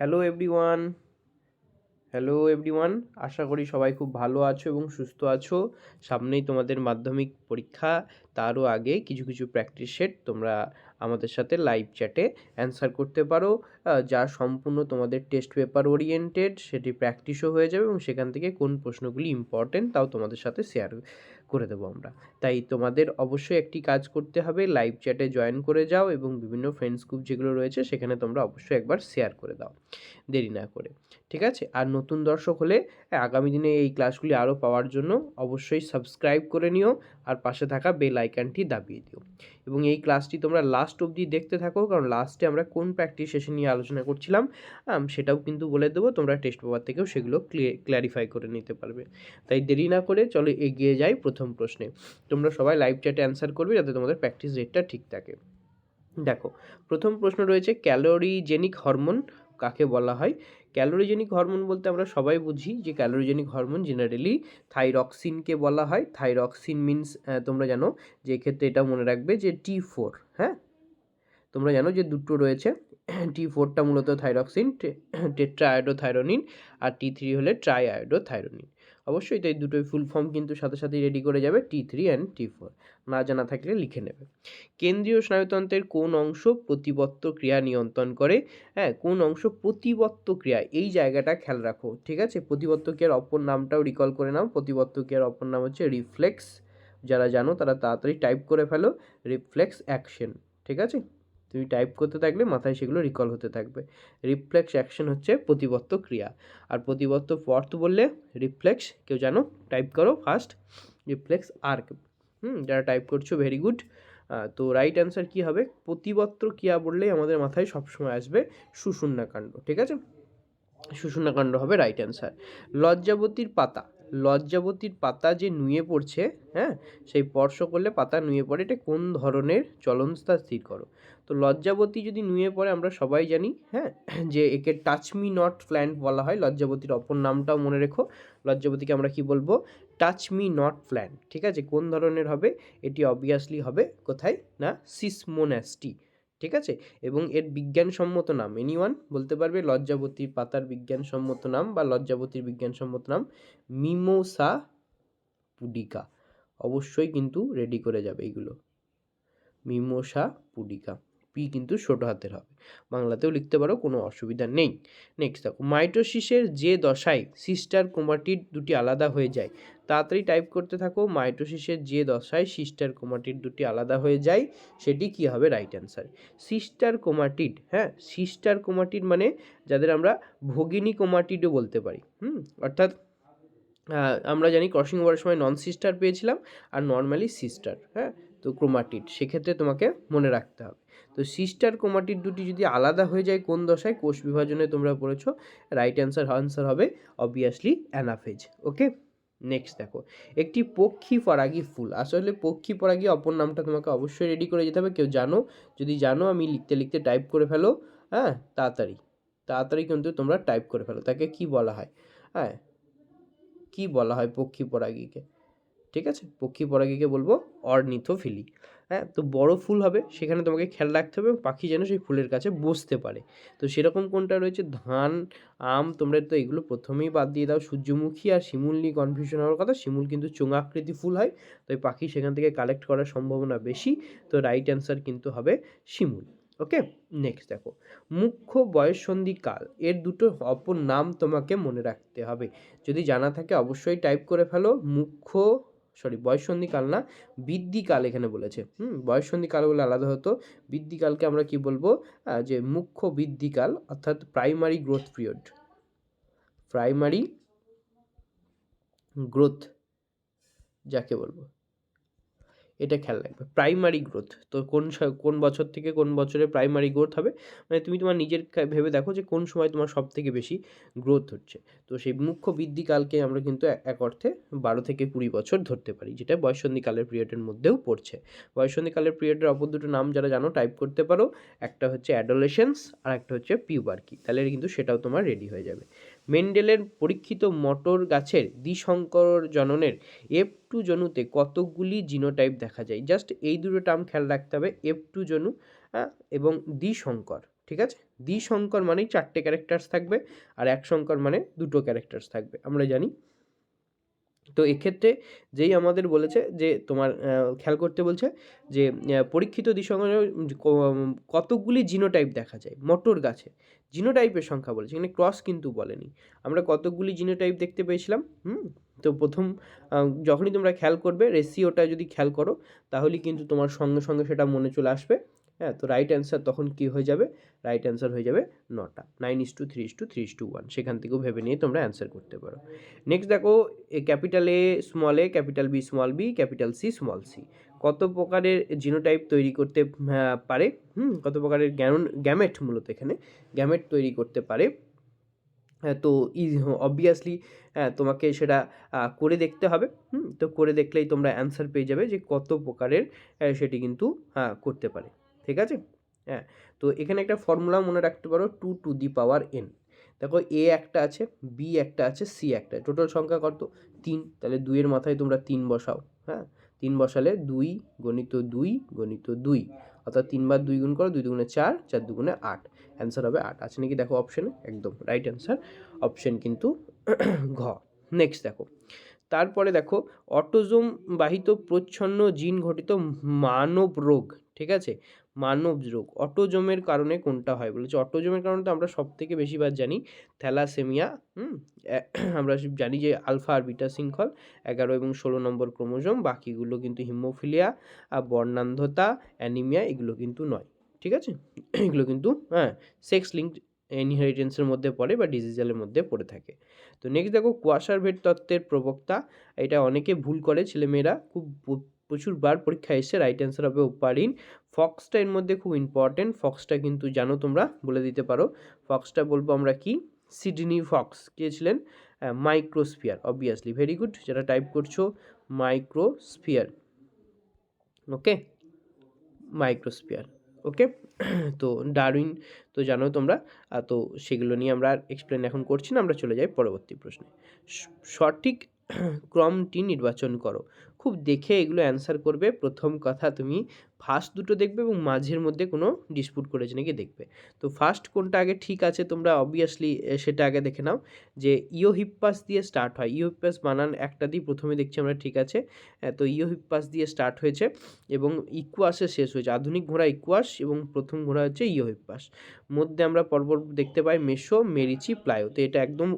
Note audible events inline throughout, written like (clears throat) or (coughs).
Hello everyone hello everyone আশা করি সবাই খুব ভালো আছো এবং সুস্থ আছো। সামনেই তোমাদের মাধ্যমিক পরীক্ষা, তারও আগে কিছু কিছু প্র্যাকটিস সেট তোমরা আমাদের সাথে লাইভ চ্যাটে অ্যান্সার করতে পারো। যা সম্পূর্ণ তোমাদের টেস্ট পেপার ওরিয়েন্টেড সেটি প্র্যাকটিসও হয়ে যাবে এবং সেখান থেকে কোন প্রশ্নগুলি ইম্পর্টেন্ট তাও তোমাদের সাথে শেয়ার করে দেবো আমরা। তাই তোমাদের অবশ্যই একটি কাজ করতে হবে লাইভ চ্যাটে জয়েন করে যাও এবং বিভিন্ন ফ্রেন্ডস গ্রুপ যেগুলো রয়েছে সেখানে তোমরা অবশ্যই একবার শেয়ার করে দাও। দেরি না করে। ঠিক আছে? আর নতুন দর্শক হলে আগামী দিনে এই ক্লাসগুলি আরও পাওয়ার জন্য অবশ্যই সাবস্ক্রাইব করে নিও আর পাশে থাকা বেল আইকনটি দাবিয়ে দিও। এবং এই ক্লাসটি তোমরা লাস্ট অবধি দেখতে থাকো, কারণ লাস্টে আমরা কোন প্র্যাকটিস সেশন নিয়ে আলোচনা করছিলাম সেটাও কিন্তু বলে দেবো, তোমরা টেস্ট পেপার থেকেও সেগুলো ক্লিয়ারিফাই করে নিতে পারবে। তাই দেরি না করে চলো এগিয়ে যাই প্রথম প্রশ্নে। তোমরা সবাই লাইভ চ্যাটে অ্যান্সার করবে যাতে তোমাদের প্র্যাকটিস রেটটা ঠিক থাকে। দেখো, প্রথম প্রশ্ন রয়েছে ক্যালোরিজেনিক হরমোন কাকে বলা হয়? ক্যালোরিজেনিক হরমোন বলতে আমরা সবাই বুঝি যে ক্যালোরিজেনিক হরমোন জেনারেলি থাইরক্সিনকে বলা হয়। থাইরক্সিন মিনস তোমরা জানো যে ক্ষেত্রে এটা মনে রাখবে যে টি ফোর হ্যাঁ? তোমরা জানো যে দুটো রয়েছে। (clears throat) টি ফোরটা মূলত থাইরক্সিন টেট্রা আয়োডোথাইরোনিন আর টি থ্রি হলে ট্রাই অবশ্যই তাই দুটোই ফুল ফর্ম কিন্তু সাথে সাথে রেডি করে যাবে T three and T four না জানা থাকলে লিখে নেবে। কেন্দ্রীয় স্নায়ুতন্ত্রের কোন অংশ প্রতিবত্ত ক্রিয়া নিয়ন্ত্রণ করে? হ্যাঁ কোন অংশ প্রতিবত্ত ক্রিয়া? এই জায়গাটা খেয়াল রাখো, ঠিক আছে? প্রতিবত্ত ক্রিয়ার অপর নামটাও রিকল করে নাও। প্রতিবত্ত ক্রিয়ার অপর নাম হচ্ছে রিফ্লেক্স যারা জানো তারা তাড়াতাড়ি টাইপ করে ফেলো। রিফ্লেক্স অ্যাকশন ঠিক আছে? তুমি টাইপ করতে থাকলে মাথায় সেগুলো রিকল হতে থাকবে। রিফ্লেক্স অ্যাকশন হচ্ছে প্রতিবত্ত ক্রিয়া। আর প্রতিবত্ত পর্থ বললে রিফ্লেক্স কেউ জানো? টাইপ করো ফার্স্ট রিফ্লেক্স আর্ক হুম, যারা টাইপ করছ ভেরি গুড তো রাইট অ্যান্সার কী হবে? প্রতিবত্ত ক্রিয়া বললেই আমাদের মাথায় সবসময় আসবে সুষুম্নাকাণ্ড ঠিক আছে? সুষুম্নাকাণ্ড হবে রাইট অ্যান্সার লজ্জাবতীর পাতা। লজ্জাবতীর পাতা যে নুয়ে পড়ছে হ্যাঁ? সেই স্পর্শ করলে পাতা নুয়ে পড়ে। এটা কোন ধরনের চলনস্থা স্থির করো? তো লজ্জাবতী যদি নুয়ে পড়ে, আমরা সবাই জানি হ্যাঁ যে একে টাচ মি নট প্ল্যান্ট বলা হয়। লজ্জাবতীর অপর নামটাও মনে রেখো। লজ্জাবতীকে আমরা কি বলব? টাচ মি নট প্ল্যান্ট ঠিক আছে? কোন ধরনের হবে? এটি অবভিয়াসলি হবে কোথায়? না? সিসমোনাস্টি ঠিক আছে? এবং এর বিজ্ঞানসম্মত নাম এনিওয়ান বলতে পারবে লজ্জাবতীর পাতার বিজ্ঞানসম্মত নাম বা লজ্জাবতীর বিজ্ঞানসম্মত নাম মিমোসা পুডিকা অবশ্যই কিন্তু রেডি করে যাবে এইগুলো মিমোসা পুডিকা পি কিন্তু ছোটো হাতের হবে। বাংলাতেও লিখতে পারো, কোনো অসুবিধা নেই। নেক্সট দেখো, মাইটোসিসের যে দশায় সিস্টার ক্রোমাটিড দুটি আলাদা হয়ে যায়, তাড়াতাড়ি টাইপ করতে থাকো, মাইটোসিসের যে দশায় সিস্টার ক্রোমাটিড দুটি আলাদা হয়ে যায়, সেটি কি হবে? রাইট অ্যান্সার সিস্টার ক্রোমাটিড হ্যাঁ সিস্টার ক্রোমাটিড মানে যাদের আমরা ভগিনী ক্রোমাটিডও বলতে পারি, হুম? অর্থাৎ আমরা জানি ক্রসিং ওভারের সময় নন সিস্টার পেয়েছিলাম, আর নর্মালি সিস্টার হ্যাঁ? তো ক্রোমাটিড, সেক্ষেত্রে তোমাকে মনে রাখতে হবে। তো সিস্টার ক্রোমাটিড দুটি যদি আলাদা হয়ে যায় কোন দশায়, কোষ বিভাজনে তোমরা পড়েছো, রাইট অ্যান্সার, আনসার হবে অবভিয়াসলি অ্যানাফেজ, ওকে? নেক্সট দেখো, একটি পক্ষী পরাগী ফুল, আসলে পক্ষী পরাগী অপর নামটা তোমাকে অবশ্যই রেডি করে যেতে হবে, কেউ জানো? যদি জানো, আমি লিখতে লিখতে টাইপ করে ফেলো হ্যাঁ? তাড়াতাড়ি তাড়াতাড়ি কিন্তু তোমরা টাইপ করে ফেলো, তাকে কি বলা হয়? হ্যাঁ? কি বলা হয় পক্ষী পরাগীকে? ঠিক আছে? পক্ষী পরাগীকে বলব অর্নিথোফিলি। হ্যাঁ তো বড় ফুল হবে, সেখানে তোমাকে খেয়াল রাখতে হবে পাখি যেন সেই ফুলের কাছে বসতে পারে। তো সেরকম কোনটা রয়েছে? ধান, আম, তোমরা তো এগুলো প্রথমেই বাদ দিয়ে দাও। সূর্যমুখী আর শিমুল নিয়ে কনফিউশন হওয়ার কথা। শিমুল কিন্তু চোঙা আকৃতি ফুল হয় তো এই পাখি সেখান থেকে কালেক্ট করার সম্ভাবনা বেশি। তো রাইট অ্যান্সার কিন্তু হবে শিমুল। ওকে নেক্সট দেখো। মুখ্য বয়ঃসন্ধি কাল। এর দুটো অপর নাম তোমাকে মনে রাখতে হবে। যদি জানা থাকে অবশ্যই টাইপ করে ফেলো। মুখ্য সরি বয়ঃসন্ধিকাল না, বৃদ্ধিকাল এখানে বলেছে। হুম বয়ঃসন্ধিকাল বলে আলাদা হতো। বৃদ্ধিকালকে আমরা কি বলব? যে মুখ্য বৃদ্ধিকাল, অর্থাৎ primary growth period primary growth যাকে বলব। এটা খেয়াল রাখবে। প্রাইমারি গ্রোথ তো কোন কোন বছর থেকে কোন বছরে প্রাইমারি গ্রোথ হবে? মানে তুমি তোমার নিজের ভেবে দেখো যে কোন সময় তোমার সব থেকে বেশি গ্রোথ হচ্ছে। তো সেই মুখ্য বৃদ্ধিকালকে আমরা কিন্তু এক অর্থে বারো থেকে কুড়ি বছর ধরতে পারি, যেটা বয়সন্ধিকালের পিরিয়ডের মধ্যেও পড়ছে। বয়সন্ধিকালের পিরিয়ডের অপর দুটো নাম যারা জানো টাইপ করতে পারো। একটা হচ্ছে অ্যাডোলেশনস আর একটা হচ্ছে পিউবার্কি তাহলে কিন্তু সেটাও তোমার রেডি হয়ে যাবে। মেন্ডেলের পরীক্ষিত মটর গাছের দ্বিসংকর জননের এফ টু জনুতে কতগুলি জিনোটাইপ দেখা যায়? জাস্ট এই দুটো টার্ম খেয়াল রাখতে হবে, এফ টু জনু এবং দ্বিসংকর, ঠিক আছে? দ্বিসংকর মানেই চারটে ক্যারেক্টার্স থাকবে আর এক সংকর মানে দুটো ক্যারেক্টার্স থাকবে, আমরা জানি তো এক্ষেত্রে যেই আমাদের বলেছে যে তোমার খেয়াল করতে বলছে যে পরীক্ষিত দ্বিসংকরে ক- কতগুলি জিনোটাইপ দেখা যায়? মটর গাছে। জিনোটাইপের সংখ্যা বলেছে, এখানে ক্রস কিন্তু বলেনি। আমরা কতগুলি জিনোটাইপ দেখতে পেয়েছিলাম? হুম? তো প্রথম যখনই তোমরা খেয়াল করবে রেসিওটা যদি খেয়াল করো, তাহলেই কিন্তু তোমার সঙ্গে সঙ্গে সেটা মনে চলে আসবে। হ্যাঁ তো রাইট অ্যান্সার তখন কি হয়ে যাবে? রাইট অ্যান্সার হয়ে যাবে নটা। Nine is two three is two three is two one সেখান থেকেও ভেবে নিয়ে তোমরা অ্যান্সার করতে পারো। নেক্সট দেখো এ capital A small A capital B small B capital C small C কত প্রকারের জিনোটাইপ তৈরি করতে পারে? হুম কত প্রকারের গ্যান গ্যামেট মূলত এখানে। গ্যামেট তৈরি করতে পারে। হ্যাঁ, তো ইজ অবভিয়াসলি হ্যাঁ তোমাকে সেটা করে দেখতে হবে। হুম তো করে দেখলেই তোমরা অ্যান্সার পেয়ে যাবে যে কত প্রকারের সেটি কিন্তু করতে পারে। ঠিক আছে? হ্যাঁ তো এখানে একটা ফর্মুলা মনে রাখতে পারো two to the power N দেখো এ একটা আছে বি একটা আছে সি একটা। টোটাল সংখ্যা কত? তিন। তাহলে দুইয়ের মাথায় তোমরা তিন বসাও হ্যাঁ? তিন বসালে দুই গণিত দুই গণিত দুই। অর্থাৎ তিনবার দুই গুণ করো, দুই দুগুণে চার চার দুগুণে আট। অ্যান্সার হবে আট। আছে নাকি? দেখো অপশানে একদম রাইট অ্যান্সার অপশান কিন্তু (clears throat) ঘ। নেক্সট দেখো। তারপরে দেখো, অটোজোম বাহিত প্রচ্ছন্ন জিন ঘটিত মানব রোগ, ঠিক আছে? মানব রোগ। অটোজমের কারণে কোনটা হয়? বলেছে, অটোজমের কারণে তো আমরা সব থেকে বেশিবার জানি থ্যালাসেমিয়া, হুম? আমরা জানি যে আলফা আর বিটা শৃঙ্খল, এগারো এবং ষোলো নম্বর ক্রোমোজোম, বাকিগুলো কিন্তু হিমোফিলিয়া আর বর্ণান্ধতা, অ্যানিমিয়া, এগুলো কিন্তু নয়। ঠিক আছে? এগুলো কিন্তু হ্যাঁ সেক্স লিঙ্কড ইনহেরিটেন্সের মধ্যে পড়ে বা ডিজিটালের মধ্যে পড়ে থাকে। তো নেক্সট দেখো, কুয়াশার ভেদ তত্ত্বের প্রবক্তা, এটা অনেকে ভুল করে, ছেলেমেয়েরা খুব প- প্রচুর বার পরীক্ষা এসে রাইট অ্যান্সার হবে ওপারিন ফক্সটা এর মধ্যে খুব ইম্পর্টেন্ট ফক্সটা কিন্তু জানো তোমরা, বলে দিতে পারো। ফক্সটা বলব আমরা কি? সিডনি ফক্স কে ছিলেন? মাইক্রোস্ফিয়ার অবভিয়াসলি ভেরি গুড যেটা টাইপ করছ মাইক্রোস্ফিয়ার ওকে মাইক্রোস্ফিয়ার ওকে তো ডারউইন তো জানো তোমরা। তো সেগুলো নিয়ে আমরা এক্সপ্লেন এখন করছি না, আমরা চলে যাই পরবর্তী প্রশ্নে। সঠিক ক্রমটি নির্বাচন করো। খুব দেখে এগুলো অ্যান্সার করবে। প্রথম কথা তুমি ফার্স্ট দুটো দেখবে এবং মাঝের মধ্যে কোনো ডিসপুট করেছে নাকি দেখবে। তো ফার্স্ট কোনটা আগে ঠিক আছে তোমরা অবভিয়াসলি সেটা আগে দেখে নাও যে ইওহিপ্পাস দিয়ে স্টার্ট হয়। ইওহিপ্পাস বানান একটা দিয়ে প্রথমে দেখছি আমরা ঠিক আছে। তো ইওহিপ্পাস দিয়ে স্টার্ট হয়েছে এবং ইকুয়াসে শেষ হয়েছে। আধুনিক ঘোড়া ইকুয়াস এবং প্রথম ঘোড়া হচ্ছে ইওহিপ্পাস মধ্যে আমরা পরপর দেখতে পাই মেশো মেরিচি প্লায়ো তো এটা একদম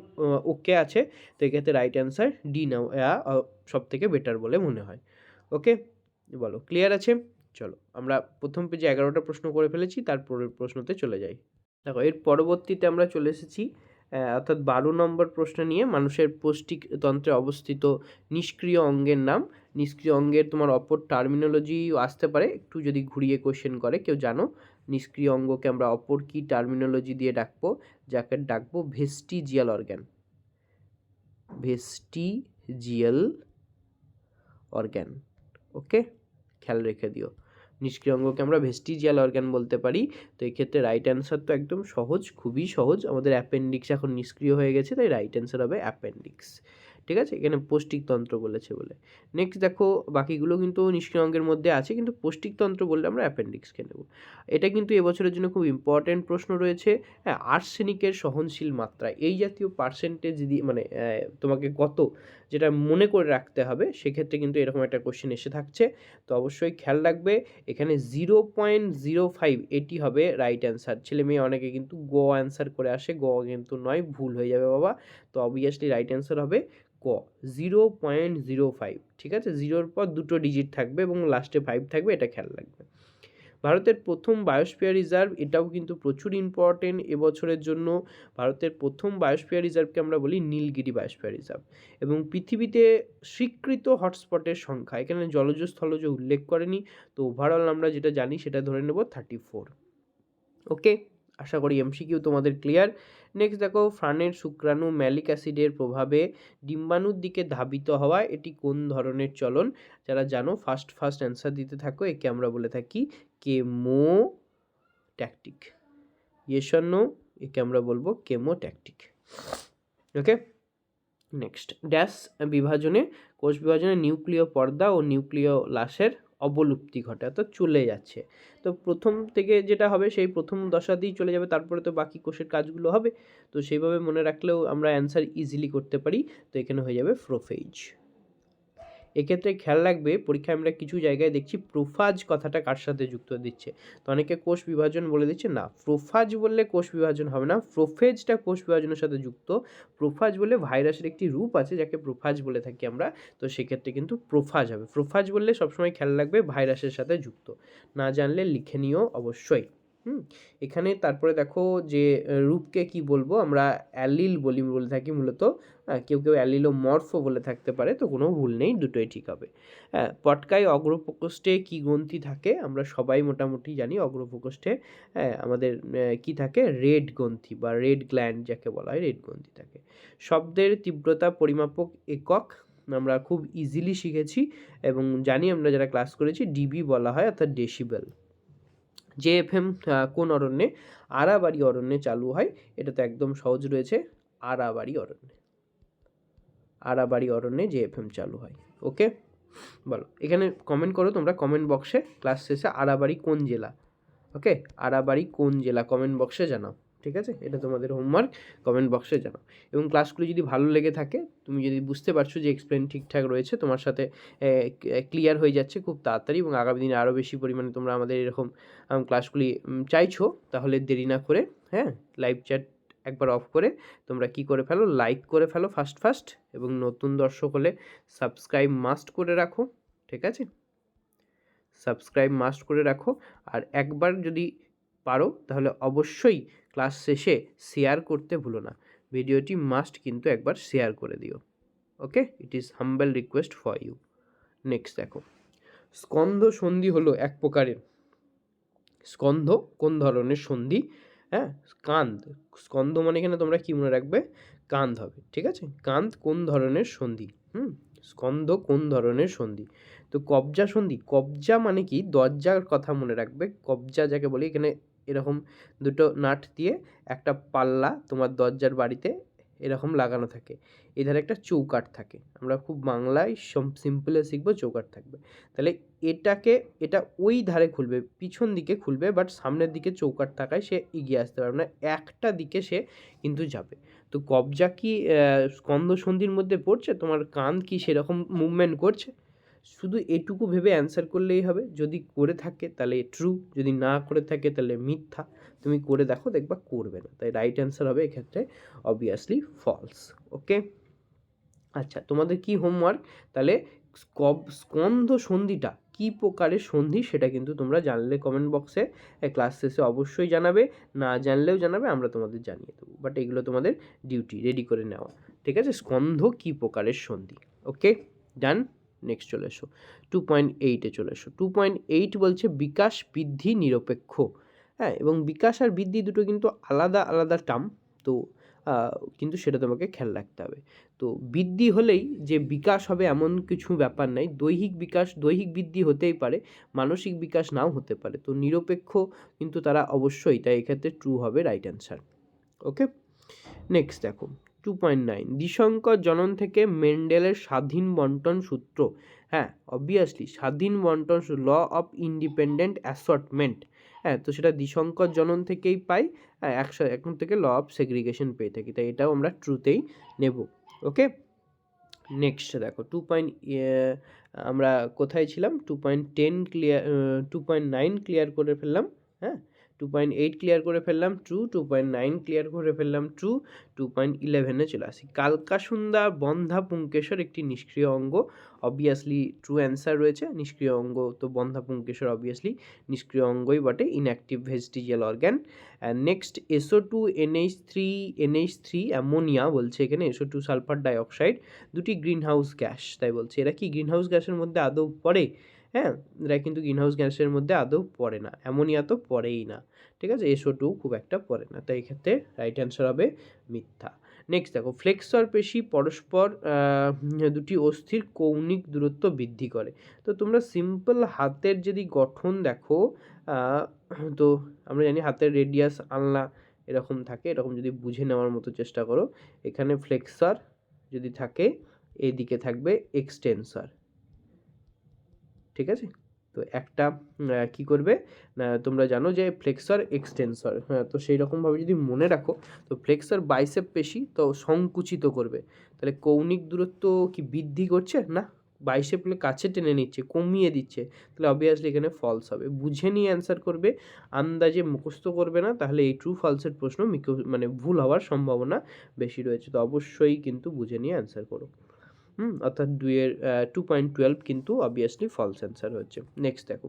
ওকে আছে। তো এক্ষেত্রে রাইট অ্যান্সার ডি নাও সব থেকে বেটার বলে মনে হয়। ওকে বলো ক্লিয়ার আছে? চলো, আমরা প্রথম পেজে এগারোটা প্রশ্ন করে ফেলেছি তারপরের প্রশ্নতে চলে যাই। দেখো, এর পরবর্তীতে আমরা চলে এসেছি অর্থাৎ বারো নম্বর প্রশ্ন নিয়ে মানুষের পৌষ্টিক তন্ত্রে অবস্থিত নিষ্ক্রিয় অঙ্গের নাম। নিষ্ক্রিয় অঙ্গের তোমার অপর টার্মিনোলজি আসতে পারে, একটু যদি ঘুরিয়ে কোশ্চেন করে, কেউ জানো? নিষ্ক্রিয় অঙ্গকে আমরা অপর কি টার্মিনোলজি দিয়ে ডাকবো? যাকে ডাকবো vestigial organ vestigial organ okay খেয়াল রেখে দিও। নিষ্ক্রিয় অঙ্গকে আমরা ভেস্টিজিয়াল অর্গ্যান বলতে পারি। তো এক্ষেত্রে রাইট অ্যান্সার তো একদম সহজ, খুবই সহজ। আমাদের অ্যাপেন্ডিক্স এখন নিষ্ক্রিয় হয়ে গেছে, তাই রাইট অ্যান্সার হবে অ্যাপেন্ডিক্স ঠিক আছে? এখানে পৌষ্টিকতন্ত্র বলেছে বলে। নেক্সট দেখো, বাকিগুলো কিন্তু নিষ্ক্রিয় অঙ্গের মধ্যে আছে, কিন্তু পৌষ্টিকতন্ত্র বললে আমরা অ্যাপেন্ডিক্সকে নেব। এটা কিন্তু এবছরের জন্য খুব ইম্পর্ট্যান্ট প্রশ্ন রয়েছে। হ্যাঁ আর্সেনিকের সহনশীল মাত্রা, এই জাতীয় পার্সেন্টেজ দিয়ে মানে তোমাকে কত? যেটা মনে করে রাখতে হবে, সেক্ষেত্রে কিন্তু এরকম একটা কোশ্চেন এসে থাকছে। তো অবশ্যই খেয়াল রাখবে, এখানে জিরো পয়েন্ট জিরো ফাইভ এটি হবে রাইট অ্যান্সার ছেলে মেয়ে অনেকে কিন্তু গ অ্যান্সার করে আসে, গ কিন্তু নয়, ভুল হয়ে যাবে বাবা। তো অবভিয়াসলি রাইট অ্যান্সার হবে ক জিরো পয়েন্ট জিরো ফাইভ ঠিক আছে? জিরোর পর দুটো ডিজিট থাকবে এবং লাস্টে ফাইভ থাকবে, এটা খেয়াল রাখবে। ভারতের প্রথম বায়োস্ফিয়ার রিজার্ভ এটাও কিন্তু প্রচুর ইম্পর্টেন্ট এবছরের জন্য। ভারতের প্রথম বায়োস্ফিয়ার রিজার্ভকে আমরা বলি নীলগিরি বায়োস্ফিয়ার রিজার্ভ এবং পৃথিবীতে স্বীকৃত হটস্পটের সংখ্যা, এখানে জলজ স্থলজ উল্লেখ করেনি, তো ওভারঅল আমরা যেটা জানি সেটা ধরে নেব থার্টি ফোর ওকে আশা করি এমসিকিউ তোমাদের ক্লিয়ার নেক্সট দেখো, ফ্রানের শুক্রাণু ম্যালিক অ্যাসিডের প্রভাবে ডিম্বাণুর দিকে ধাবিত হওয়া এটি কোন ধরনের চলন? যারা জানো ফার্স্ট ফার্স্ট অ্যান্সার দিতে থাকো, একে আমরা বলে থাকি কেমো ট্যাকটিক ইয়েশন্য একে আমরা বলব chemotactic okay next dash বিভাজনে, কোষ বিভাজনে নিউক্লিয় পর্দা ও নিউক্লিয় লাশের অবলুপ্তি ঘটে অর্থাৎ চলে যাচ্ছে। তো প্রথম থেকে যেটা হবে, সেই প্রথম দশাতেই চলে যাবে, তারপরে তো বাকি কোষের কাজগুলো হবে। তো সেইভাবে মনে রাখলেও আমরা অ্যান্সার ইজিলি করতে পারি। তো এখানে হয়ে যাবে প্রোফেজ এক্ষেত্রে খেয়াল রাখবে, পরীক্ষায় আমরা কিছু জায়গায় দেখছি প্রোফাজ কথাটা কার সাথে যুক্ত দিচ্ছে। তো অনেকে কোষ বিভাজন বলে দিচ্ছে, না, প্রোফাজ বললে কোষ বিভাজন হবে না, প্রোফেজটা কোষ বিভাজনের সাথে যুক্ত, প্রোফাজ বলে ভাইরাসের একটি রূপ আছে যাকে প্রোফাজ বলে থাকি আমরা, তো সেক্ষেত্রে কিন্তু প্রোফাজ হবে। প্রোফাজ বললে সবসময় খেয়াল রাখবে ভাইরাসের সাথে যুক্ত। না জানলে লিখে নিও অবশ্যই। হুম। এখানে তারপরে দেখো যে রূপকে কি বলব? আমরা অ্যালিল বলি, বলে থাকি মূলত। কেউ কেউ অ্যালিলো মর্ফো বলে থাকতে পারে, তো কোনো ভুল নেই, দুটোই ঠিক হবে। হ্যাঁ পটকায় অগ্রপ্রকোষ্ঠে কী গ্রন্থি থাকে? আমরা সবাই মোটামুটি জানি অগ্রপ্রকোষ্ঠে হ্যাঁ আমাদের কি থাকে? রেড গ্রন্থি বা রেড গ্ল্যান্ড যাকে বলা হয়, রেড গ্রন্থি থাকে। শব্দের তীব্রতা পরিমাপক একক আমরা খুব ইজিলি শিখেছি এবং জানি আমরা যারা ক্লাস করেছি ডিবি বলা হয়, অর্থাৎ ডেসিবেল জে এফ এম কোন অরণ্যে? আরাবাড়ি অরণ্যে চালু হয়। এটা তো একদম সহজ রয়েছে। আরাবাড়ি অরণ্যে। আরাবাড়ি অরণ্যে জে এফ এম চালু হয়। ওকে? বলো। এখানে কমেন্ট করো তোমরা কমেন্ট বক্সে ক্লাস শেষে আরাবাড়ি কোন জেলা? ওকে? আরাবাড়ি কোন জেলা? কমেন্ট বক্সে জানাও। ঠিক আছে? এটা তোমাদের হোমওয়ার্ক কমেন্ট বক্সে জানাও। এবং ক্লাসগুলো যদি ভালো লেগে থাকে, তুমি যদি বুঝতে পারছ যে এক্সপ্লেন ঠিকঠাক রয়েছে, তোমার সাথে ক্লিয়ার হয়ে যাচ্ছে খুব তাড়াতাড়ি এবং আগামী দিনে আরও বেশি পরিমাণে তোমরা আমাদের এরকম ক্লাসগুলি চাইছো, তাহলে দেরি না করে হ্যাঁ? লাইভ চ্যাট একবার অফ করে তোমরা কি করে ফেলো? লাইক করে ফেলো ফার্স্ট ফার্স্ট এবং নতুন দর্শক হলে সাবস্ক্রাইব মাস্ট করে রাখো, ঠিক আছে? সাবস্ক্রাইব মাস্ট করে রাখো। আর একবার যদি পারো, তাহলে অবশ্যই ক্লাস শেষে শেয়ার করতে ভুলো না। ভিডিওটি মাস্ট কিন্তু একবার শেয়ার করে দিও। Okay? It is humble request for you next দেখো। স্কন্ধ সন্ধি হলো এক প্রকারের। স্কন্ধ কোন ধরনের সন্ধি? হ্যাঁ? কান্দ। স্কন্ধ মানে এখানে তোমরা কী মনে রাখবে? কান্দ হবে। ঠিক আছে? কান্দ কোন ধরনের সন্ধি? হুম? স্কন্ধ কোন ধরনের সন্ধি? তো কবজা সন্ধি। কবজা মানে কি? দরজার কথা মনে রাখবে। কবজা যাকে বলি এখানে এরকম দুটো নাট দিয়ে একটা পাল্লা তোমার দরজার বাড়িতে এরকম লাগানো থাকে। এধারে একটা চৌকাট থাকে। আমরা খুব বাংলায় সিম্পলে শিখব চৌকাট থাকবে। তাহলে এটাকে, এটা ওই ধারে খুলবে, পিছন দিকে খুলবে বাট সামনের দিকে চৌকাট থাকায় সে এগিয়ে আসতে পারবে না। একটা দিকে সে কিন্তু যাবে। তো কবজা কি স্কন্দ সন্ধির মধ্যে পড়ছে? তোমার কান কি সেরকম মুভমেন্ট করছে? শুধু এটুকু ভেবে অ্যান্সার করলেই হবে। যদি করে থাকে, তাহলে ট্রু যদি না করে থাকে, তাহলে মিথ্যা। তুমি করে দেখো, দেখবা করবে না। তাই রাইট অ্যান্সার হবে এক্ষেত্রে অবভিয়াসলি ফলস ওকে আচ্ছা তোমাদের কি হোমওয়ার্ক তাহলে স্কন্ধ সন্ধিটা কী প্রকারের সন্ধি সেটা কিন্তু তোমরা জানলে কমেন্ট বক্সে ক্লাস শেষে অবশ্যই জানাবে, না জানলেও জানাবে, আমরা তোমাদের জানিয়ে দেবো। বাট এগুলো তোমাদের ডিউটি রেডি করে নেওয়া। ঠিক আছে? স্কন্ধ কী প্রকারের সন্ধি ওকে ডান নেক্সট চলে এসো। টু পয়েন্ট এইটে চলে এসো। টু পয়েন্ট এইট বলছে বিকাশ, বৃদ্ধি, নিরপেক্ষ। হ্যাঁ এবং বিকাশ আর বৃদ্ধি দুটো কিন্তু আলাদা আলাদা টার্ম তো কিন্তু সেটা তোমাকে খেয়াল রাখতে হবে। তো বৃদ্ধি হলেই যে বিকাশ হবে এমন কিছু ব্যাপার নাই। দৈহিক বিকাশ, দৈহিক বৃদ্ধি হতেই পারে, মানসিক বিকাশ নাও হতে পারে। তো নিরপেক্ষ কিন্তু তারা অবশ্যই, তাই এক্ষেত্রে ট্রু হবে রাইট অ্যান্সার ওকে নেক্সট দেখো। টু পয়েন্ট নাইন দিশঙ্কর জনন থেকে মেন্ডেলের স্বাধীন বন্টন সূত্র হ্যাঁ অবভিয়াসলি স্বাধীন বন্টন ল অফ ইন্ডিপেন্ডেন্ট অ্যাসর্টমেন্ট হ্যাঁ তো সেটা দিশঙ্কর জনন থেকেই পাই হ্যাঁ একশো এখন থেকে ল অফ সেগ্রিগেশন পেয়ে থাকি তাই এটাও আমরা ট্রুতেই নেব ওকে নেক্সট দেখো টু পয়েন্ট আমরা কোথায় ছিলাম two point ten clear two point nine clear করে ফেললাম হ্যাঁ টু পয়েন্ট এইট ক্লিয়ার করে ফেললাম true two point nine clear করে ফেললাম ট্রু টু পয়েন্ট ইলেভেনে চলে আসি। কালকাসুন্দা বন্ধা পুঙ্কেশ্বর একটি নিষ্ক্রিয় অঙ্গ অবভিয়াসলি ট্রু অ্যান্সার রয়েছে। নিষ্ক্রিয় অঙ্গ তো বন্ধা পুঙ্কেশ্বর অবভিয়াসলি নিষ্ক্রিয় অঙ্গই বটে inactive vestigial organ next SO two NH three NH three ammonia বলছে এখানে এসও টু সালফার ডাইঅক্সাইড দুটি গ্রিন হাউস গ্যাস তাই বলছে। এরা কি গ্রিন হাউস গ্যাসের মধ্যে আদৌ পড়ে? হ্যাঁ এরা কিন্তু গ্রিনহাউস গ্যাসের মধ্যে আদৌ পড়ে না অ্যামোনিয়া তো পড়েই না, ঠিক আছে? এসও টু খুব একটা পড়ে না, তাই এক্ষেত্রে রাইট অ্যান্সার হবে মিথ্যা। নেক্সট দেখো ফ্লেক্সর পেশি পরস্পর দুটি অস্থির কৌণিক দূরত্ব বৃদ্ধি করে। তো তোমরা সিম্পল হাতের যদি গঠন দেখো তো আমরা জানি হাতের রেডিয়াস আলনা এরকম থাকে, এরকম যদি বুঝে নেওয়ার মতো চেষ্টা করো, এখানে ফ্লেক্সার যদি থাকে, এদিকে থাকবে এক্সটেন্সার ঠিক আছে? তো একটা কি করবে? তোমরা জানো যে ফ্লেক্সর এক্সটেন্সর হ্যাঁ তো সেই রকমভাবে যদি মনে রাখো, তো ফ্লেক্সর বাইসেপ পেশি তো সংকুচিত করবে। তাহলে কৌণিক দূরত্ব কি বৃদ্ধি করছে? না বাইসেপগুলো কাছে টেনে নিচ্ছে, কমিয়ে দিচ্ছে, তাহলে অবভিয়াসলি এখানে ফলস হবে। বুঝে নিয়ে অ্যান্সার করবে, আন্দাজে মুখস্থ করবে না, তাহলে এই ট্রু ফলসের প্রশ্ন মানে ভুল হওয়ার সম্ভাবনা বেশি রয়েছে। তো অবশ্যই কিন্তু বুঝে নিয়ে অ্যান্সার করো। হুম, অর্থাৎ দুইয়ের টু পয়েন্ট টুয়েলভ কিন্তু অবভিয়াসলি ফলস অ্যান্সার হচ্ছে নেক্সট দেখো।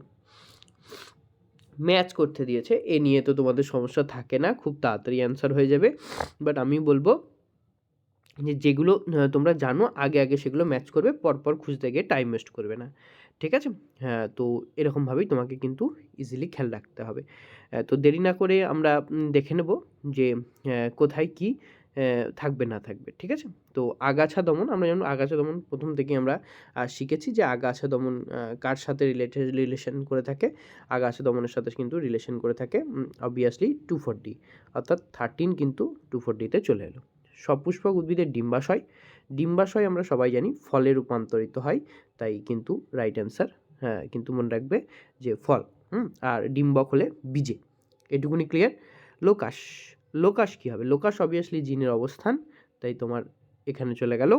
ম্যাচ করতে দিয়েছে। এ নিয়ে তো তোমাদের সমস্যা থাকে না, খুব তাড়াতাড়ি অ্যান্সার হয়ে যাবে। বাট আমি বলব যে যেগুলো তোমরা জানো, আগে আগে সেগুলো ম্যাচ করবে, পরপর খুঁজতে গিয়ে টাইম ওয়েস্ট করবে না। ঠিক আছে? হ্যাঁ তো এরকমভাবেই তোমাকে কিন্তু ইজিলি খেয়াল রাখতে হবে। তো দেরি না করে আমরা দেখে নেব যে কোথায় কি থাকবে না থাকবে, ঠিক আছে? তো আগাছা দমন, আমরা যেমন আগাছা দমন প্রথম থেকে আমরা শিখেছি যে আগাছা দমন কার সাথে রিলেটেড রিলেশন করে থাকে? আগাছা দমনের সাথে কিন্তু রিলেশন করে থাকে অবভিয়াসলি টু ফোর ডি অর্থাৎ থার্টিন কিন্তু টু ফোর ডিতে চলে এলো। সপুষ্পক উদ্ভিদের ডিম্বাশয় ডিম্বাশয় আমরা সবাই জানি ফলে রূপান্তরিত হয়, তাই কিন্তু রাইট অ্যান্সার হ্যাঁ কিন্তু মনে রাখবে যে ফল, হুম, আর ডিম্বক হলে বীজে। এটুকুনি ক্লিয়ার লোকাশ লোকাশ কী হবে? লোকাস অবভিয়াসলি জিনের অবস্থান, তাই তোমার এখানে চলে গেল।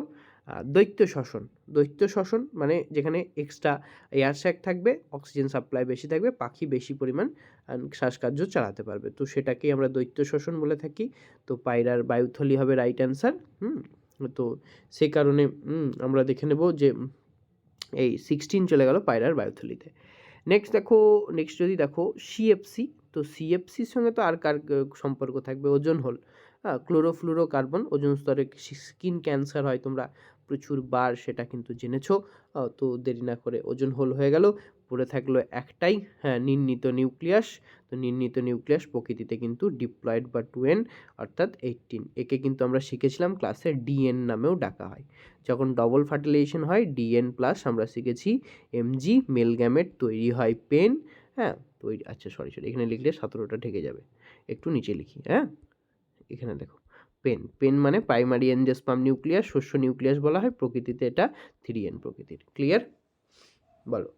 দৈত্য শ্বসন দৈত্য শ্বসন মানে যেখানে এক্সট্রা এয়ার স্যাক থাকবে অক্সিজেন সাপ্লাই বেশি থাকবে, পাখি বেশি পরিমাণ শ্বাসকার্য চালাতে পারবে। তো সেটাকেই আমরা দৈত্য শ্বসন বলে থাকি। তো পায়রার বায়ুথলি হবে রাইট অ্যান্সার হুম? তো সে কারণে আমরা দেখে নেব যে, এই সিক্সটিন চলে গেল পায়রার বায়ুথলিতে। নেক্সট দেখো নেক্সট যদি দেখো সিএফসি তো সিএফসির সঙ্গে তো আর কার সম্পর্ক থাকবে? ওজন হল। হ্যাঁ ক্লোরোফ্লুরো কার্বন ওজন স্তরে স্কিন ক্যান্সার হয় তোমরা। প্রচুর বার সেটা কিন্তু জেনেছো। তো দেরি না করে ওজন হোল হয়ে গেল। পড়ে থাকল একটাই হ্যাঁ নির্ণীত নিউক্লিয়াস। তো নির্ণীত নিউক্লিয়াস প্রকৃতিতে কিন্তু ডিপ্লয়েড বা টুয়েন, অর্থাৎ এইটিন একে কিন্তু আমরা শিখেছিলাম ক্লাসে ডিএন নামেও ডাকা হয়। যখন ডবল ফার্টিলাইজেশন হয়, ডিএন প্লাস আমরা শিখেছি এমজি মেলগ্যামেট তৈরি হয় পেন হ্যাঁ তৈরি আচ্ছা সরি সরি এখানে লিখলে সতেরোটা ঢেকে যাবে। একটু নিচে লিখি হ্যাঁ? এখানে দেখো পেন পেন মানে প্রাইমারি এনজেসপাম নিউক্লিয়াস শস্য নিউক্লিয়াস বলা হয়, প্রকৃতিতে এটা থ্রি এন প্রকৃতির। ক্লিয়ার বলো।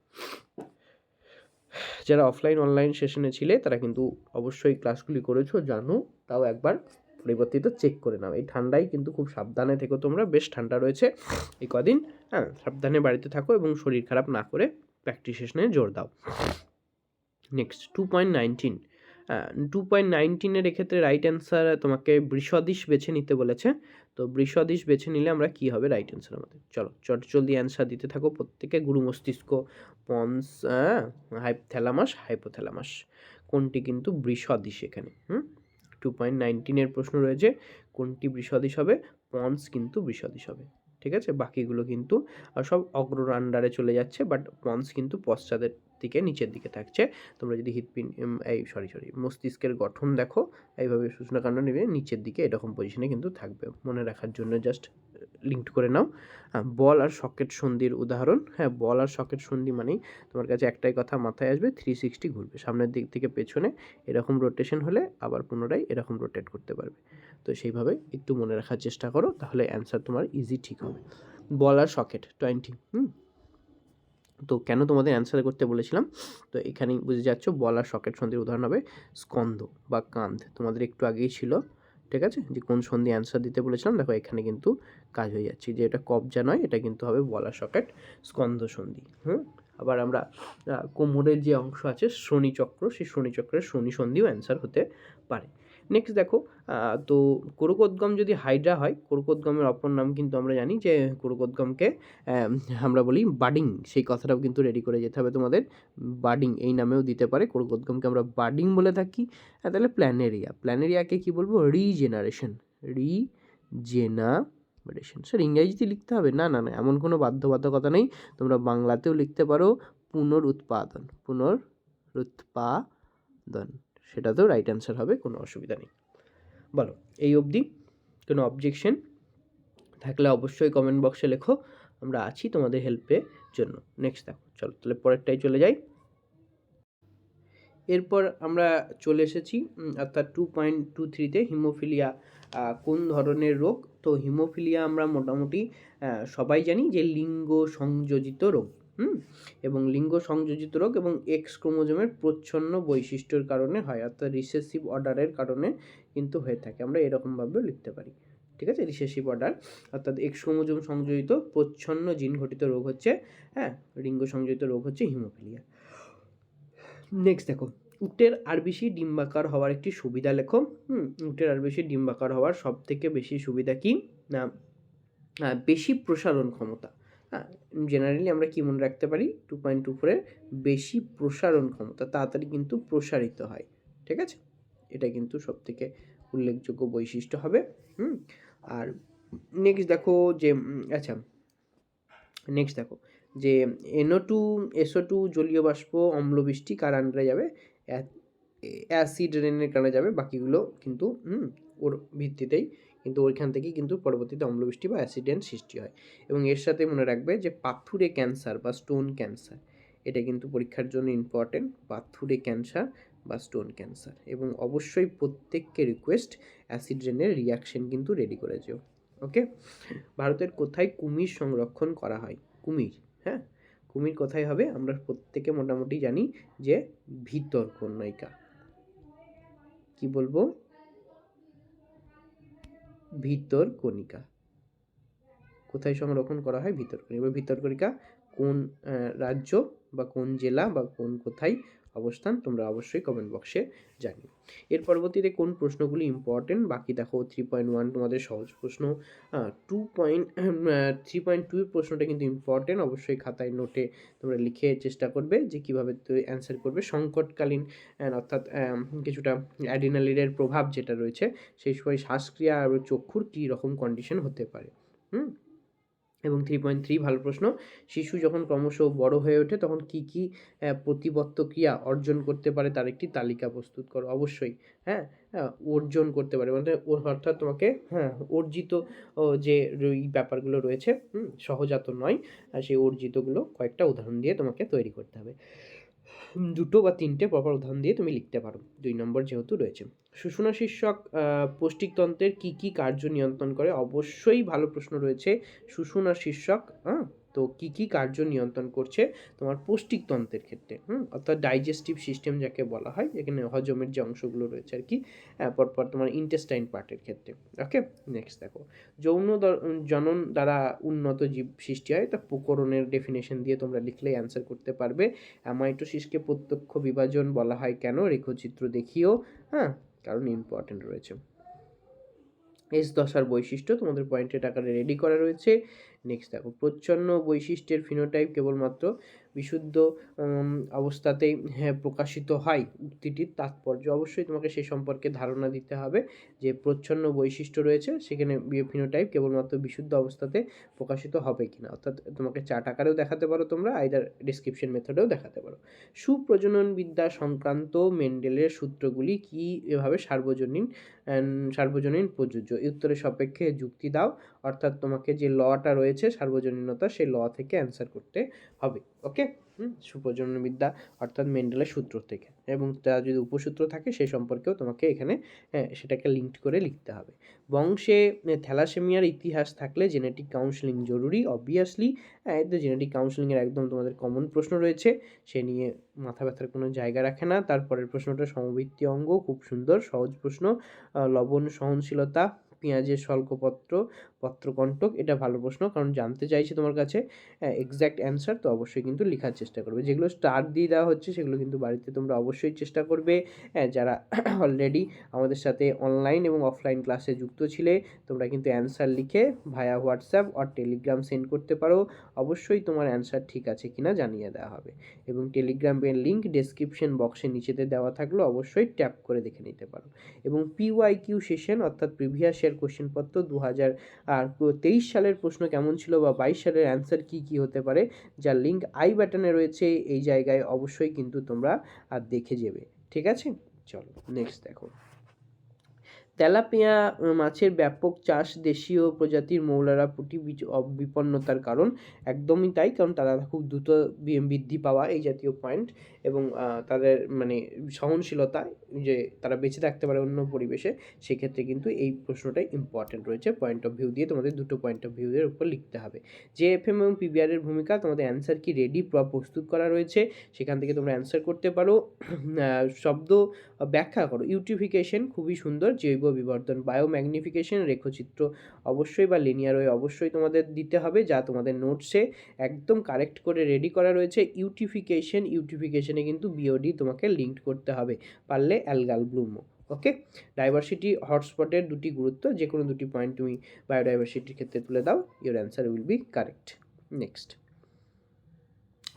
যারা অফলাইন অনলাইন সেশনে ছিলে, তারা কিন্তু অবশ্যই ক্লাসগুলি করেছ, জানো, তাও একবার পরিবর্তিত চেক করে নাও। এই ঠান্ডায় কিন্তু খুব সাবধানে থেকো তোমরা, বেশ ঠান্ডা রয়েছে এই কদিন হ্যাঁ? সাবধানে বাড়িতে থাকো এবং শরীর খারাপ না করে প্র্যাকটিস সেশনে জোর দাও। Next two point nineteen two point নাইনটিনের এক্ষেত্রে রাইট অ্যান্সার তোমাকে বৃষদিশ বেছে নিতে বলেছে। তো বৃষদিশ বেছে নিলে আমরা কী হবে রাইট অ্যান্সার আমাদের? চলো চট জলদি অ্যান্সার দিতে থাকো প্রত্যেকে। গুরু মস্তিষ্ক, পন্স হাইপথ্যালামাস হাইপোথ্যালামাস কোনটি কিন্তু বৃষদিশ এখানে, হুম? টু পয়েন্ট নাইনটিনের প্রশ্ন রয়েছে, কোনটি বৃষদিশ হবে? পন্স কিন্তু বৃষদিশ হবে। ঠিক আছে? বাকিগুলো কিন্তু সব অগ্রর আন্ডারে চলে যাচ্ছে বাট পন্স কিন্তু পশ্চাদের দিকে, নিচের দিকে থাকছে। তোমরা যদি হৃৎপিন এই সরি সরি মস্তিষ্কের গঠন দেখো, এইভাবে সূচনাকাণ্ড নেবে, নিচের দিকে এরকম পজিশনে কিন্তু থাকবে। মনে রাখার জন্য জাস্ট লিঙ্কড করে নাও। বল আর সকেট সন্ধির উদাহরণ। হ্যাঁ বল আর সকেট সন্ধি মানেই তোমার কাছে একটাই কথা মাথায় আসবে থ্রি সিক্সটি ঘুরবে। সামনের দিক থেকে পেছনে এরকম রোটেশন হলে আবার পুনরায় এরকম রোটেট করতে পারবে। তো সেইভাবে একটু মনে রাখার চেষ্টা করো, তাহলে অ্যান্সার তোমার ইজি ঠিক হবে। বল আর সকেট টোয়েন্টি হুম? তো কেন তোমাদের অ্যান্সার করতে বলেছিলাম? তো এখানেই বুঝে যাচ্ছ বলার সকেট সন্ধির উদাহরণ হবে স্কন্ধ বা কান্ধ। তোমাদের একটু আগেই ছিল, ঠিক আছে? যে কোন সন্ধি অ্যান্সার দিতে বলেছিলাম, দেখো এখানে কিন্তু কাজ হয়ে যাচ্ছে। যে এটা কবজা নয়, এটা কিন্তু হবে বলা সকেট স্কন্ধ সন্ধি, হুম? আবার আমরা কোমরের যে অংশ আছে শনিচক্র সেই শনিচক্রের শনি সন্ধিও অ্যান্সার হতে পারে। নেক্সট দেখো তো কোরকোদ্গম যদি হাইড্রা হয়, কোরকোদ্গমের অপর নাম কিন্তু আমরা জানি যে কোরকোদ্গমকে আমরা বলি বাডিং। সেই কথাটাও কিন্তু রেডি করে যেতে হবে তোমাদের। বাডিং এই নামেও দিতে পারে। কোরকোদ্গমকে আমরা বাডিং বলে থাকি। তাহলে প্ল্যানেরিয়া। প্ল্যানেরিয়াকে কি বলব? রিজেনারেশন। রিজেনারেশন। স্যার ইংরাজিতে লিখতে হবে? না না না, এমন কোনো বাধ্যবাধকতা নেই। তোমরা বাংলাতেও লিখতে পারো। পুনরুৎপাদন। পুনরুৎপাদন। সেটাতেও রাইট অ্যান্সার হবে, কোনো অসুবিধা নেই। বলো, এই অবধি কোনো অবজেকশন থাকলে অবশ্যই কমেন্ট বক্সে লেখো, আমরা আছি তোমাদের হেল্পের জন্য। নেক্সট দেখো, চলো, তাহলে পরেরটাই চলে যাই। এরপর আমরা চলে এসেছি অর্থাৎ টু পয়েন্ট টু থ্রিতে হিমোফিলিয়া কোন ধরনের রোগ? তো হিমোফিলিয়া আমরা মোটামুটি সবাই জানি যে লিঙ্গ সংযোজিত রোগ। হুম, এবং লিঙ্গ সংযোজিত রোগ এবং এক্স ক্রোমোজোমের প্রচ্ছন্ন বৈশিষ্ট্যের কারণে হয়, অর্থাৎ রিসেসিভ অর্ডারের কারণে কিন্তু হয়ে থাকে। আমরা এরকমভাবেও লিখতে পারি। ঠিক আছে? রিসেসিভ অর্ডার, অর্থাৎ এক্স ক্রোমোজোম সংযোজিত প্রচ্ছন্ন জিন ঘটিত রোগ হচ্ছে হ্যাঁ লিঙ্গ সংযোজিত রোগ হচ্ছে হিমোফিলিয়া নেক্সট দেখো, উটের আরবিসি ডিম্বাকার হওয়ার একটি সুবিধা লেখো। হুম, উটের আরবিসি ডিম্বাকার হওয়ার সব থেকে বেশি সুবিধা কি? না বেশি প্রসারণ ক্ষমতা। হ্যাঁ জেনারেলি আমরা কি মনে রাখতে পারি? টু পয়েন্ট টু ফোরের বেশি প্রসারণ ক্ষমতা তাড়াতাড়ি কিন্তু প্রসারিত হয় ঠিক আছে? এটা কিন্তু সব থেকে উল্লেখযোগ্য বৈশিষ্ট্য হবে হুম? আর নেক্সট দেখো যে আচ্ছা নেক্সট দেখো যে এনও টু এসও টু জলীয় বাষ্প অম্লবৃষ্টি কার আন্ডারে যাবে? অ্যাসিড রেনের কারণে যাবে বাকিগুলো কিন্তু হুম, ওর ভিত্তিতেই কিন্তু ওইখান থেকেই কিন্তু পরবর্তীতে অম্লবৃষ্টি বা অ্যাসিডেন্ট সৃষ্টি হয়। এবং এর সাথে মনে রাখবে যে পাথুরে ক্যান্সার বা স্টোন ক্যান্সার, এটা কিন্তু পরীক্ষার জন্য ইম্পর্টেন্ট পাথুরে ক্যান্সার বা স্টোন ক্যান্সার। এবং অবশ্যই প্রত্যেককে রিকোয়েস্ট অ্যাসিড রেনের রিয়াকশন কিন্তু রেডি করে যেও ওকে ভারতের কোথায় কুমির সংরক্ষণ করা হয়? কুমির হ্যাঁ? কুমির কোথায় হবে? আমরা প্রত্যেকে মোটামুটি জানি যে ভিতরকন্যিকা কি বলব? ভিতরকণিকা কোথায় সংরক্ষণ করা হয়? ভিতরকণিকা ভিতরকণিকা কোন রাজ্য বা কোন জেলা বা কোন কোথায় অবস্থান তোমরা অবশ্যই কমেন্ট বক্সে জানিও। এর পরবর্তীতে কোন প্রশ্নগুলি ইম্পর্টেন্ট বাকি দেখো থ্রি পয়েন্ট ওয়ান তোমাদের সহজ প্রশ্ন। Two point three point two প্রশ্নটা কিন্তু ইম্পর্টেন্ট অবশ্যই খাতায় নোটে তোমরা লিখে চেষ্টা করবে যে কীভাবে অ্যান্সার করবে। সংকটকালীন অর্থাৎ কিছুটা অ্যাডিনালিনের প্রভাব যেটা রয়েছে, সেই সময় শ্বাসক্রিয়া আর চক্ষুর কী রকম কন্ডিশন হতে পারে? হুম? এবং থ্রি পয়েন্ট থ্রি ভালো প্রশ্ন। শিশু যখন ক্রমশ বড় হয়ে ওঠে তখন কি কি প্রতিবত্ত ক্রিয়া অর্জন করতে পারে তার একটি তালিকা প্রস্তুত করো অবশ্যই। হ্যাঁ? হ্যাঁ, অর্জন করতে পারে। মানে অর্থাৎ তোমাকে হ্যাঁ অর্জিত যে এই ব্যাপারগুলো রয়েছে সহজাত নয় সেই অর্জিতগুলো কয়েকটা উদাহরণ দিয়ে তোমাকে তৈরি করতে হবে। দুটো বা তিনটে প্রপার উদাহরণ দিয়ে তুমি লিখতে পারো। দুই নম্বর যেহেতু রয়েছে। সুষুনা শীর্ষক পৌষ্টিকতন্ত্রের কী কী কার্য নিয়ন্ত্রণ করে? অবশ্যই ভালো প্রশ্ন রয়েছে। সুষুনা শীর্ষক হ্যাঁ? তো কী কী কার্য নিয়ন্ত্রণ করছে? তোমার পৌষ্টিকতন্ত্রের ক্ষেত্রে, হুম? অর্থাৎ ডাইজেস্টিভ সিস্টেম যাকে বলা হয়, যেখানে হজমের যে অংশগুলো রয়েছে আর কি পরপর তোমার ইন্টেস্টাইন পার্টের ক্ষেত্রে ওকে নেক্সট দেখো, যৌন জনন দ্বারা উন্নত জীব সৃষ্টি হয়, তা প্রকরণের ডেফিনেশন দিয়ে তোমরা লিখলেই অ্যান্সার করতে পারবে। অ্যামাইটোসিসকে প্রত্যক্ষ বিভাজন বলা হয় কেন? রেখচিত্র দেখিও হ্যাঁ? কারণ ইম্পর্টেন্ট রয়েছে। এস দশার বৈশিষ্ট্য তোমাদের পয়েন্টের আকারে রেডি করা রয়েছে। নেক্সট দেখো প্রচ্ছন্ন বৈশিষ্ট্যের ফিনোটাইপ কেবলমাত্র বিশুদ্ধ অবস্থাতেই হ্যাঁ প্রকাশিত হয় উক্তিটির তাৎপর্য। অবশ্যই তোমাকে সে সম্পর্কে ধারণা দিতে হবে যে প্রচ্ছন্ন বৈশিষ্ট্য রয়েছে, সেখানে ফিনোটাইপ কেবলমাত্র বিশুদ্ধ অবস্থাতে প্রকাশিত হবে কিনা। অর্থাৎ তোমাকে চার্ট আকারেও দেখাতে পারো তোমরা আইদার ডিসক্রিপশন মেথডেও দেখাতে পারো। সুপ্রজনন বিদ্যা সংক্রান্ত মেন্ডেলের সূত্রগুলি কি এভাবে সার্বজনীন সার্বজনীন প্রযোজ্য? উত্তরের সাপেক্ষে যুক্তি দাও। অর্থাৎ তোমাকে যে লটা রয়েছে, সার্বজনীনতা, সেই ল থেকে অ্যান্সার করতে হবে। ওকে? হুম বিদ্যা অর্থাৎ মেন্ডেলের সূত্র থেকে। এবং তার যদি উপসূত্র থাকে সেই সম্পর্কেও তোমাকে এখানে হ্যাঁ, সেটাকে লিঙ্ক করে লিখতে হবে। বংশে থ্যালাসেমিয়ার ইতিহাস থাকলে জেনেটিক কাউন্সেলিং জরুরি অবভিয়াসলি এতে জেনেটিক কাউন্সেলিংয়ের একদম তোমাদের কমন প্রশ্ন রয়েছে। সে নিয়ে মাথা ব্যথার কোনো জায়গা রাখে না। তারপরের প্রশ্নটা সমবৃত্তি অঙ্গ খুব সুন্দর সহজ প্রশ্ন। লবণ সহনশীলতা পেঁয়াজের স্বল্পপত্র পত্রকণ্টক এটা ভালো প্রশ্ন কারণ জানতে চাইছে তোমার কাছে এক্স্যাক্ট অ্যান্সার তো অবশ্যই কিন্তু লেখার চেষ্টা করবে। যেগুলো স্টার দিয়ে দেওয়া হচ্ছে সেগুলো কিন্তু বাড়িতে তোমরা অবশ্যই চেষ্টা করবে। হ্যাঁ, যারা (coughs) অলরেডি আমাদের সাথে অনলাইন এবং অফলাইন ক্লাসে যুক্ত ছিলে তোমরা কিন্তু অ্যান্সার লিখে ভায়া হোয়াটসঅ্যাপ আর টেলিগ্রাম সেন্ড করতে পারো। অবশ্যই তোমার অ্যান্সার ঠিক আছে কিনা জানিয়ে দেওয়া হবে। এবং টেলিগ্রামের লিঙ্ক ডেসক্রিপশন বক্সের নিচেতে দেওয়া থাকলে অবশ্যই ট্যাপ করে দেখে নিতে পারো। এবং পিওয়াই কিউ সেশন অর্থাৎ প্রিভিয়াস ইয়ার কোশ্চেনপত্র দু হাজার আর তেইশ সালের প্রশ্ন কেমন ছিল বা বাইশ সালের অ্যান্সার কি কি হতে পারে? যার লিঙ্ক আই বাটনে রয়েছে, এই জায়গায় অবশ্যই কিন্তু তোমরা আর দেখে যাবে। ঠিক আছে? চলো নেক্সট দেখো। তেলাপিয়া মাছের ব্যাপক চাষ দেশীয় প্রজাতির মৌলারা পুঁটি বিপন্নতার কারণ। একদমই তাই, কারণ তারা খুব দ্রুত বৃদ্ধি পাওয়া এই জাতীয় পয়েন্ট এবং তাদের মানে সহনশীলতা যে তারা বেঁচে থাকতে পারে অন্য পরিবেশে, সেক্ষেত্রে কিন্তু এই প্রশ্নটাই ইম্পর্টেন্ট রয়েছে। পয়েন্ট অফ ভিউ দিয়ে তোমাদের দুটো পয়েন্ট অফ ভিউ এর উপর লিখতে হবে। যে এফ এম এবং পিবিআর এর ভূমিকা, তোমাদের অ্যান্সার কি রেডি প্রস্তুত করা রয়েছে? সেখান থেকে তোমরা অ্যান্সার করতে পারো। শব্দ ব্যাখ্যা করো। ইউটিফিকেশন খুবই সুন্দর, জৈব বিবর্তন বায়ো বায়োম্যাগনিফিকেশন রেখচিত্র অবশ্যই বা লিনিয়ার ওয়ে অবশ্যই তোমাদের দিতে হবে যা তোমাদের নোটসে একদম কারেক্ট করে রেডি করা রয়েছে। ইউটিফিকেশন ইউটিফিকেশনে কিন্তু বিওডি তোমাকে লিঙ্ক করতে হবে পারলে অ্যালগাল ব্লুমো ওকে ডাইভার্সিটি হটস্পটের দুটি গুরুত্ব যে কোনো দুটি পয়েন্ট তুমি বায়োডাইভার্সিটির ক্ষেত্রে তুলে দাও your answer will be correct next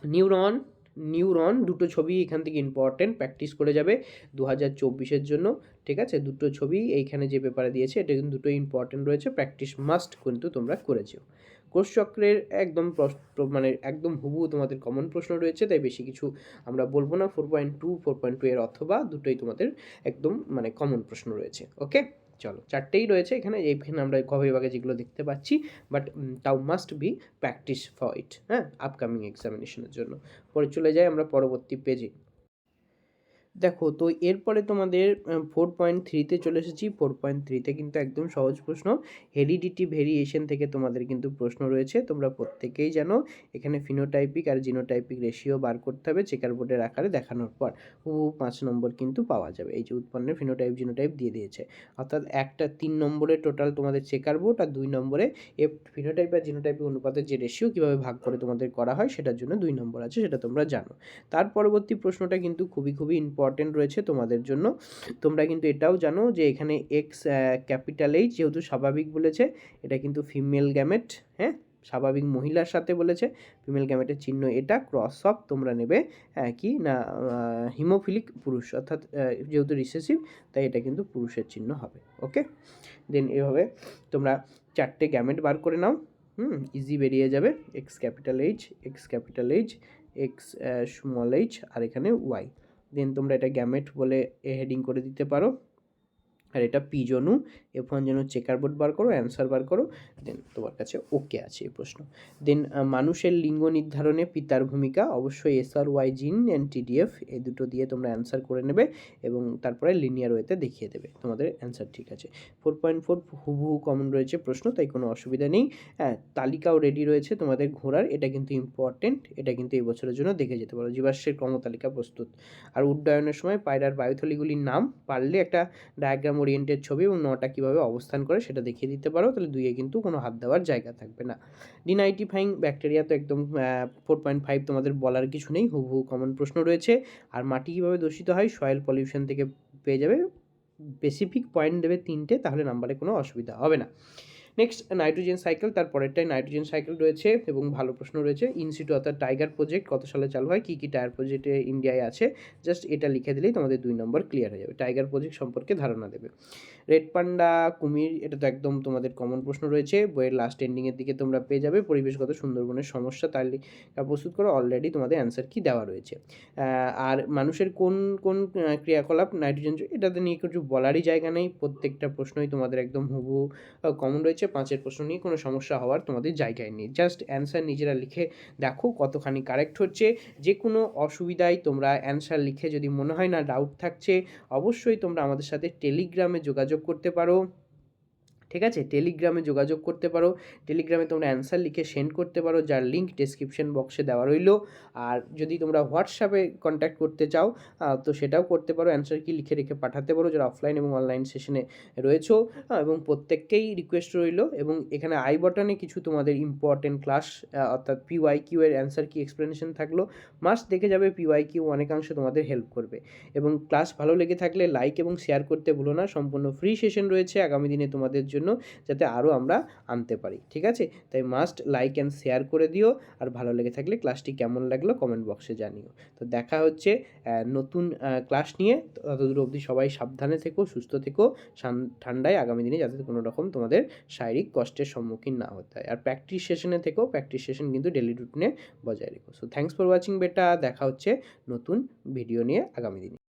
neuron neuron দুটো ছবি এখান থেকে ইম্পর্টেন্ট প্র্যাকটিস করে যাবে দু হাজার চব্বিশের জন্য, ঠিক আছে? দুটো ছবি এইখানে যে পেপারে দিয়েছে, এটা কিন্তু দুটো ইম্পর্টেন্ট রয়েছে প্র্যাকটিস মাস্ট কিন্তু তোমরা করেছ কোষচক্রের একদম মানে একদম হুবহু তোমাদের কমন প্রশ্ন রয়েছে, তাই বেশি কিছু আমরা বলব না। Four point two four point two এর অথবা দুটোই তোমাদের একদম মানে কমন প্রশ্ন রয়েছে ওকে চলো, চারটেই রয়েছে এখানে, এইখানে আমরা ক বিভাগে যেগুলো দেখতে পাচ্ছি বাট তাও must be practice for it হ্যাঁ আপকামিং এক্সামিনেশনের জন্য। পরে চলে যাই আমরা পরবর্তী পেজে দেখো, তো এরপরে তোমাদের ফোর পয়েন্ট থ্রিতে চলে এসেছি। ফোর পয়েন্ট থ্রিতে কিন্তু একদম সহজ প্রশ্ন। হেরিডিটি ভেরিয়েশন থেকে তোমাদের কিন্তু প্রশ্ন রয়েছে। তোমরা প্রত্যেকেই জানো, এখানে ফিনোটাইপিক আর জিনোটাইপিক রেশিও বার করতে হবে চেকার বোর্ডের আকারে দেখানোর পর। হুবহু পাঁচ নম্বর কিন্তু পাওয়া যাবে। এই যে উৎপন্নের ফিনোটাইপ জিনোটাইপ দিয়ে দিয়েছে। অর্থাৎ একটা তিন নম্বরে টোটাল তোমাদের চেকার বোর্ড আর দুই নম্বরে এ ফিনোটাইপ আর জিনোটাইপের অনুপাতের যে রেশিও কীভাবে ভাগ করে তোমাদের করা হয়, সেটার জন্য দুই নম্বর আছে, সেটা তোমরা জানো। তার পরবর্তী প্রশ্নটা কিন্তু খুবই খুবই ইম্পর্টেন্ট রয়েছে তোমাদের জন্য। তোমরা কিন্তু এটাও জানো যে এখানে এক্স ক্যাপিটাল এইচ যেহেতু স্বাভাবিক বলেছে এটা কিন্তু ফিমেল গ্যামেট হ্যাঁ? স্বাভাবিক মহিলার সাথে বলেছে ফিমেল গ্যামেটের চিহ্ন এটা ক্রস অফ তোমরা নেবে হ্যাঁ, কি না হিমোফিলিক পুরুষ অর্থাৎ যেহেতু রিসেসিভ তাই এটা কিন্তু পুরুষের চিহ্ন হবে ওকে দেন এভাবে তোমরা চারটে গ্যামেট বার করে নাও হুম? ইজি বেরিয়ে যাবে X capital H X capital H X small H আর এখানে ওয়াই দেন তোমরা এটা গ্যামেট বলে হেডিং করে দিতে পারো। আর এটা পি জনু এফ ওয়ান জন্য চেকার বোর্ড বার করো অ্যান্সার বার করো দেন তোমার কাছে ওকে আছে এই প্রশ্ন। দেন মানুষের লিঙ্গ নির্ধারণে পিতার ভূমিকা, অবশ্যই S R Y gene and TDF এই দুটো দিয়ে তোমরা অ্যান্সার করে নেবে এবং তারপরে লিনিয়ার ওয়েতে দেখিয়ে দেবে, তোমাদের অ্যান্সার ঠিক আছে। ফোর পয়েন্ট ফোর হুবহু কমন রয়েছে প্রশ্ন, তাই কোনো অসুবিধা নেই। হ্যাঁ তালিকাও রেডি রয়েছে তোমাদের ঘোরার, এটা কিন্তু ইম্পর্টেন্ট এটা কিন্তু এই বছরের জন্য দেখে যেতে পারো, জীবাশ্মের ক্রমতালিকা প্রস্তুত। আর উড্ডয়নের সময় পায়রার বায়ুথলিগুলির নাম পারলে একটা ডায়াগ্রাম ওরিয়েন্টেড ছবি এবং নটা কীভাবে অবস্থান করে সেটা দেখিয়ে দিতে পারো, তাহলে দুইয়ে কিন্তু কোনো হাত দেওয়ার জায়গা থাকবে না। ডিনাইটিফাইং ব্যাকটেরিয়া তো একদম ফোর পয়েন্ট ফাইভ তোমাদের বলার কিছু নেই, হুবহু কমন প্রশ্ন রয়েছে। আর মাটি কীভাবে দূষিত হয়? সয়েল পলিউশন থেকে পেয়ে যাবে। স্পেসিফিক পয়েন্ট দেবে তিনটে, তাহলে নাম্বারে কোনো অসুবিধা হবে না। নেক্সট নাইট্রোজেন সাইকেল তার পরেরটাই নাইট্রোজেন সাইকেল রয়েছে এবং ভালো প্রশ্ন রয়েছে ইনস্টিটিউট অর্থাৎ টাইগার প্রজেক্ট কত সালে চালু হয়, কী কী টায়ার প্রজেক্টে ইন্ডিয়ায় আছে জাস্ট এটা লিখে দিলেই তোমাদের দুই নম্বর ক্লিয়ার হয়ে যাবে টাইগার প্রজেক্ট সম্পর্কে ধারণা দেবে। রেড পান্ডা কুমির, এটা তো একদম তোমাদের কমন প্রশ্ন রয়েছে, বইয়ের লাস্ট এন্ডিংয়ের দিকে তোমরা পেয়ে যাবে, পরিবেশগত সুন্দরবনের সমস্যা তালিকা প্রস্তুত করে অলরেডি তোমাদের অ্যান্সার কি দেওয়া রয়েছে। আর মানুষের কোন কোন ক্রিয়াকলাপ নাইট্রোজেন এটাতে নিয়ে কিছু বলারই জায়গা নেই, প্রত্যেকটা প্রশ্নই তোমাদের একদম হুবহু কমন রয়েছে। পাঁচের প্রশ্ন নিয়ে কোনো সমস্যা হওয়ার তোমাদের জায়গায় নেই। জাস্ট অ্যান্সার নিজেরা লিখে দেখো কতখানি কারেক্ট হচ্ছে। যে কোনো অসুবিধায় তোমরা অ্যান্সার লিখে যদি মনে হয় না ডাউট থাকছে, অবশ্যই তোমরা আমাদের সাথে টেলিগ্রামে যোগাযোগ করতে পারো। ঠিক আছে? টেলিগ্রামে যোগাযোগ করতে পারো। টেলিগ্রামে তোমরা অ্যান্সার লিখে সেন্ড করতে পারো, যার লিঙ্ক ডেসক্রিপশন বক্সে দেওয়া রইল। আর যদি তোমরা হোয়াটসঅ্যাপে কন্ট্যাক্ট করতে চাও তো সেটাও করতে পারো। অ্যান্সার কি লিখে রেখে পাঠাতে পারো, যারা অফলাইন এবং অনলাইন সেশনে রয়েছো। এবং প্রত্যেককেই রিকোয়েস্ট রইল। এবং এখানে আই বটনে কিছু তোমাদের ইম্পর্টেন্ট ক্লাস অর্থাৎ পিওয়াই কিউ এর অ্যান্সার কি এক্সপ্লেনেশন থাকল। মাস্ট দেখে যাবে পিওয়াই কিউ অনেকাংশে তোমাদের হেল্প করবে। এবং ক্লাস ভালো লেগে থাকলে লাইক এবং শেয়ার করতে ভুলো না। সম্পূর্ণ ফ্রি সেশন রয়েছে। আগামী দিনে তোমাদের জন্য যাতে আরও আমরা আনতে পারি, ঠিক আছে? তাই মাস্ট লাইক অ্যান্ড শেয়ার করে দিও, আর ভালো লেগে থাকলে ক্লাসটি কেমন লাগল কমেন্ট বক্সে জানিও। তো দেখা হচ্ছে নতুন ক্লাস নিয়ে। ততদূর অবধি সবাই সাবধানে থেকো, সুস্থ থেকো। ঠান্ডায় আগামী দিনে যাতে কোনো রকম তোমাদের শারীরিক কষ্টের সম্মুখীন না হতে হয়। আর প্র্যাকটিস সেশনে থেকেও প্র্যাকটিস সেশন কিন্তু ডেলি রুটিনে বজায় রেখো। সো থ্যাংকস ফর ওয়াচিং বেটা দেখা হচ্ছে নতুন ভিডিও নিয়ে আগামী দিনে।